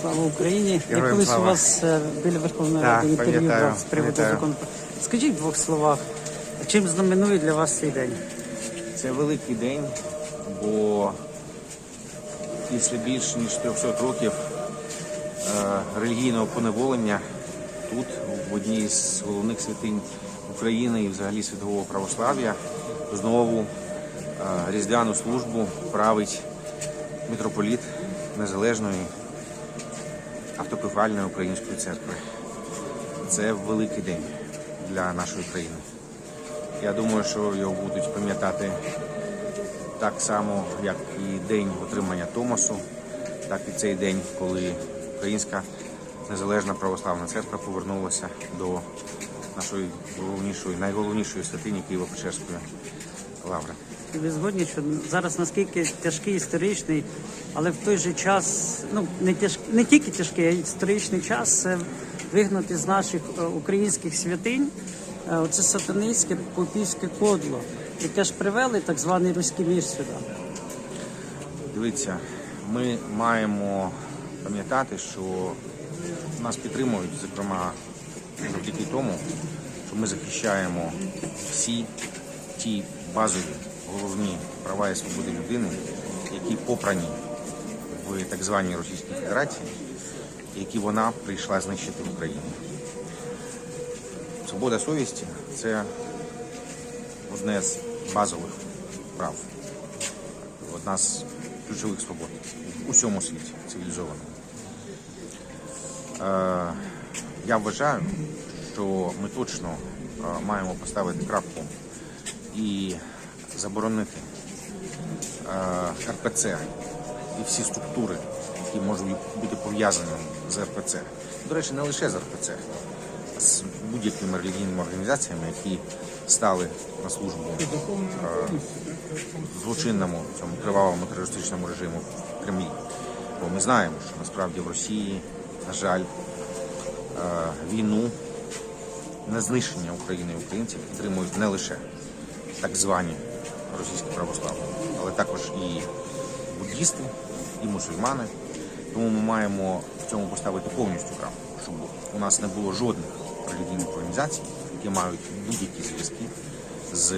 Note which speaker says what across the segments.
Speaker 1: Слава Україні! Я
Speaker 2: Героям
Speaker 1: колись у вас е, біля Верховної
Speaker 2: Так,
Speaker 1: Ради інтерв'ю брав з приводу
Speaker 2: пам'ятаю.
Speaker 1: закону. Скажіть в двох словах, чим знаменує для вас цей день?
Speaker 2: Це великий день, бо після більш ніж 300 років е, релігійного поневолення тут, в одній з головних святинь України і взагалі світового православ'я, знову різдвяну службу править митрополіт Незалежної автокефальної української церкви. Це великий день для нашої країни. Я думаю, що його будуть пам'ятати так само, як і день отримання Томасу, так і цей день, коли Українська незалежна православна церква повернулася до нашої головнішої, найголовнішої святині Києво-Печерської лаври.
Speaker 1: І Ви згодні, що зараз наскільки тяжкий історичний, але в той же час, ну не тяж, не тільки тяжкий, а й історичний час це вигнати з наших е, українських святинь е, оце сатанинське попівське кодло, яке ж привели так званий руський мір сюди.
Speaker 2: Дивіться, ми маємо пам'ятати, що нас підтримують, зокрема, завдяки тому, що ми захищаємо всі ті базові головні права і свободи людини, які попрані в так званій Російській Федерації, які вона прийшла знищити в Україні. Свобода совісті це одне з базових прав одна з ключових свобод у всьому світі цивілізованому. Е, я вважаю, що ми точно е, маємо поставити крапку і заборонити е, РПЦ і всі структури, які можуть бути пов'язані з РПЦ. До речі, не лише з РПЦ, а з будь-якими релігійними організаціями, які стали на службу злочинному цьому кривавому терористичному режиму в Кремлі. Бо ми знаємо, що насправді в Росії, на жаль, е, війну на знищення України і українців підтримують не лише так звані російські православні, але також і буддісти, і мусульмани. Тому ми маємо в цьому поставити повністю крапку, щоб у нас не було жодних релігійних організацій, які мають будь-які зв'язки з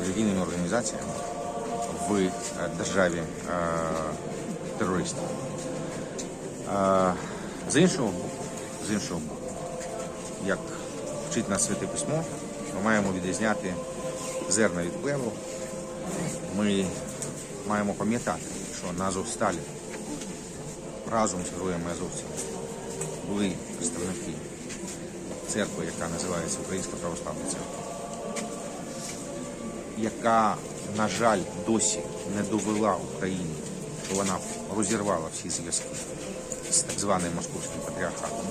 Speaker 2: релігійними організаціями в е, державі е, терористів. Е, З іншого боку, з іншого боку, як вчить нас святе письмо, ми маємо відрізняти зерна від плеву. Ми маємо пам'ятати, що на Азовсталі разом з героями Азовців були представники церкви, яка називається Українська православна церква яка, на жаль, досі не довела Україні, що вона розірвала всі зв'язки з так званим московським патріархатом.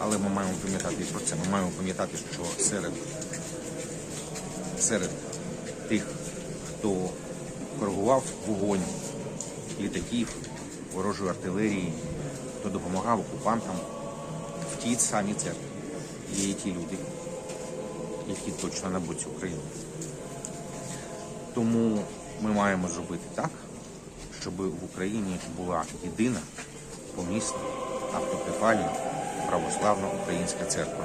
Speaker 2: Але ми маємо пам'ятати про це. Ми маємо пам'ятати, що серед, серед тих, хто коригував вогонь літаків, ворожої артилерії, хто допомагав окупантам в тій самій церкві, є і ті люди, які точно на боці України. Тому ми маємо зробити так, щоб в Україні була єдина помісна автокефальна православна українська церква.